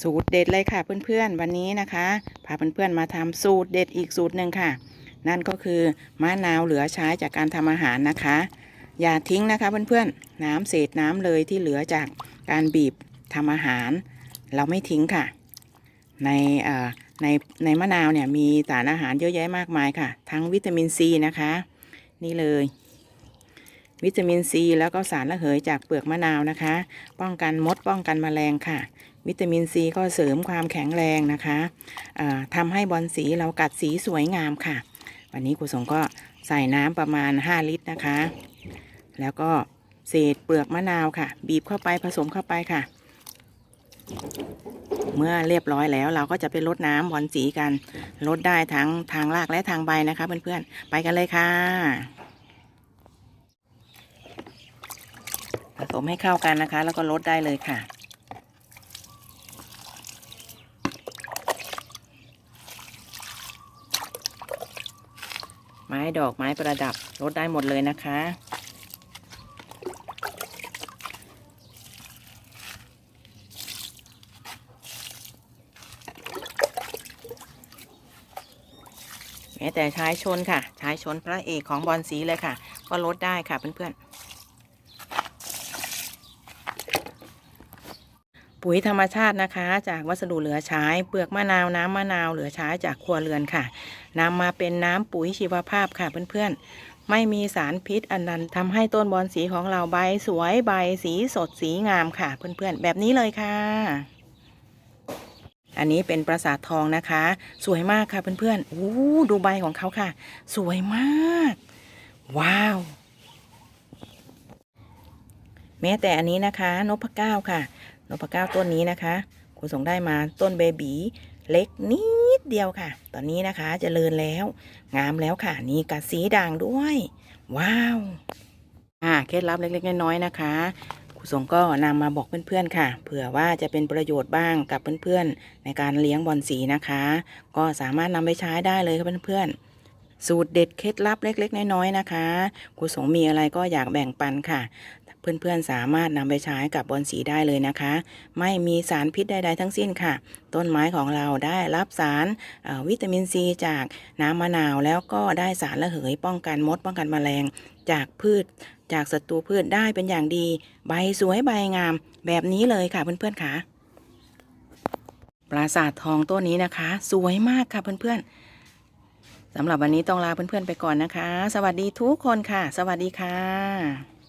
สูตรเด็ดเลยค่ะเพื่อนๆวันนี้นะคะพาเพื่อนๆมาทำสูตรเด็ดอีกสูตรหนึ่งค่ะ นั่นก็คือมะนาวเหลือใช้จากการทำอาหารนะคะ อย่าทิ้งนะคะเพื่อนๆน้ำเศษน้ำเลยที่เหลือจากการบีบทำอาหาร เราไม่ทิ้งค่ะ ในเอ่อในในมะนาวเนี่ยมีสารอาหารเยอะแยะมากมายค่ะ ทั้งวิตามินซีนะคะ นี่เลย วิตามินซีแล้วก็สารระเหยจากเปลือกมะนาวนะคะ ป้องกันมดป้องกันแมลงค่ะ วิตามินซีก็เสริมความแข็งแรงนะคะเอ่อทำให้บอลสีเรากัดสีสวยงามค่ะ วันนี้ครูสงก็ใส่น้ำประมาณ 5 ลิตรนะคะ แล้วก็เศษเปลือกมะนาวค่ะ บีบเข้าไปผสมเข้าไปค่ะ เมื่อเรียบร้อยแล้วเราก็จะไปลดน้ำบอลสีกันลดได้ทั้งทางรากและทางใบนะคะเพื่อนๆไปกันเลยค่ะ สมให้เข้ากันนะคะ แล้วก็ลดได้เลยค่ะ ไม้ดอกไม้ประดับลดได้หมดเลยนะคะแม้แต่ชายชนค่ะชายชนพระเอกของบอลสีเลยค่ะ ก็ลดได้ค่ะเพื่อนๆ ปุ๋ยธรรมชาตินะคะ จากวัสดุเหลือใช้ เปลือกมะนาวน้ำมะนาวเหลือใช้จากครัวเรือนค่ะนำมาเป็นน้ำปุ๋ยชีวภาพค่ะเพื่อนๆ ไม่มีสารพิษอันนั้นทำให้ต้นบอนสีของเราใบสวยใบสีสดสีงามค่ะ เพื่อนๆ แบบนี้เลยค่ะ อันนี้เป็นปราสาททองนะคะ สวยมากค่ะเพื่อนๆโอ้ดูใบของเขาค่ะ สวยมาก ว้าว แม้แต่อันนี้นะคะนพเก้าค่ะ นพเก้าต้นนี้นะคะคุณส่งได้มาต้นเบบีเล็กนิดเดียวค่ะ ตอนนี้นะคะจเจริญแล้ว งามแล้วค่ะ นี่กัดสีด่างด้วย ว้าวอ่าเคล็ดลับเล็กๆน้อยๆนะคะคุณส่งก็นำมาบอกเพื่อนๆค่ะ เผื่อว่าจะเป็นประโยชน์บ้างกับเพื่อนๆ ในการเลี้ยงบอลสีนะคะ ก็สามารถนำไปใช้ได้เลยค่ะเพื่อนๆสูตรเด็ดเคล็ดลับเล็ก ๆ น้อยๆนะคะครูสงมีอะไรก็อยากแบ่งปันค่ะ เพื่อนๆสามารถนำไปใช้กับบอลสีได้เลยนะคะ ไม่มีสารพิษใดๆทั้งสิ้นค่ะ ต้นไม้ของเราได้รับสารวิตามินซีจากน้ำมะนาวแล้วก็ได้สารระเหยป้องกันมดป้องกันแมลงจากพืช จากศัตรูพืชได้เป็นอย่างดี ใบสวยใบงาม แบบนี้เลยค่ะเพื่อนๆค่ะปราสาททองต้นนี้นะคะ สวยมากค่ะเพื่อนๆสำหรับวันนี้ต้องลาเพื่อนๆไปก่อนนะคะ สวัสดีทุกคนค่ะ สวัสดีค่ะ